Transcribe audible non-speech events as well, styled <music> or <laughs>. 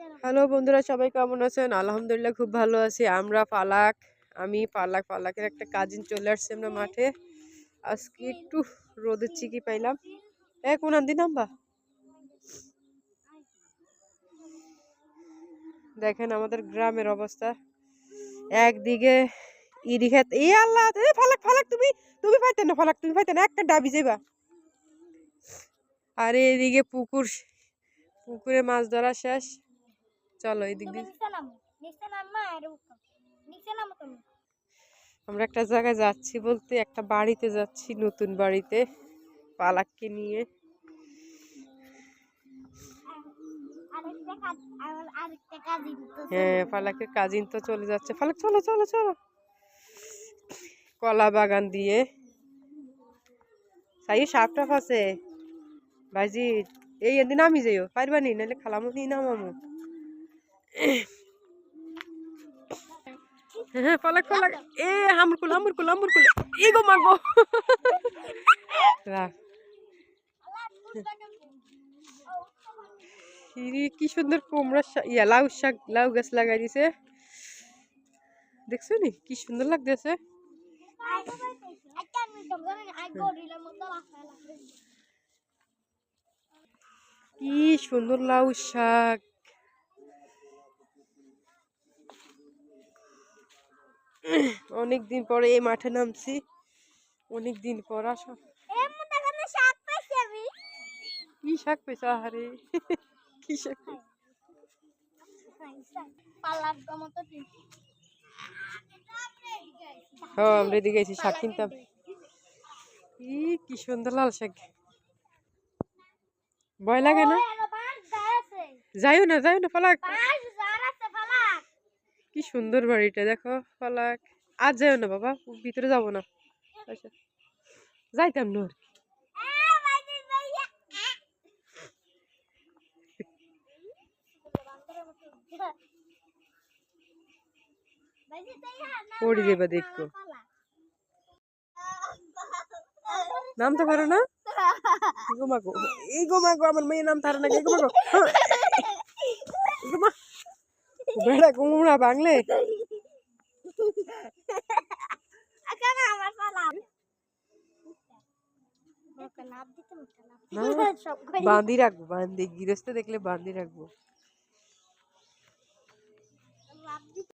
Hello বন্ধুরা, সবাই কেমন আছেন? আলহামদুলিল্লাহ খুব ভালো আছি। আমরা পালাক, আমি পালাক, পালাকের একটা কাজিন চলে আসছি আমরা মাঠে। আজকে একটু রোদের চিকি পাইলাম। এ কোন আন্দি নাম্বা দেখেন আমাদের গ্রামের অবস্থা। একদিকে ইরি খেত এ আল্লাহ ফালাক ফালাক, তুমি তুমি পাইতে না, ফালাক, তুমি পাইতে না, একটা ডাবি যাইবা। আর এদিকে পুকুর, পুকুরে মাছ ধরা শেষ। চলো এদিক দিয়ে। আমরা একটা জায়গায় যাচ্ছি বলতে একটা বাড়িতে যাচ্ছি নতুন বাড়িতে পালাককে নিয়ে। হ্যাঁ পালাকের কাজিন তো চলে যাচ্ছে। ফালাক চলো চলো চলো। কলা বাগান দিয়ে। সাই সাপ টাপ আছে ভাইজি এই এদিন আমি যাইও পারবানি নাহলে খালামো নি নামামো। <laughs> পালাক পালাক এ হামুর কুল হামুর কুল ই গো। মাগো রাখ। কি সুন্দর কুমড়া ইয়া, লাউ শাক, লাউ গাছ লাগাই দিছে। দেখছ নি? কি সুন্দর লাগতেছে। কি সুন্দর লাউ শাক। অনেক দিন পরে এই মাঠে নামছি। অনেক দিন পর আসা। কি শাক পেয়েছ আরে কি শাক পেয়েছ? হ্যাঁ আমরা এদিকে গেছি শাক কিনতাম। ই কি সুন্দর লাল শাক। ভয় লাগে না? যাইও না যাইও না ফালাক কি সুন্দর বাড়িটা, দেখো ফালাক। আজ যাইও না বাবা, ভিতরে যাব না। আচ্ছা যাইতাম না আর কি। দেখো। নাম তো পারো না। গো মাগো এই গো মাগো আমার মেয়ের নাম তার না, এই গো মাগো হ্যাঁ। এই গো মা বেড়া কুমড়া বাংলে বাঁধি রাখব বাঁধি গৃহস্থ দেখলে বাঁধি রাখব।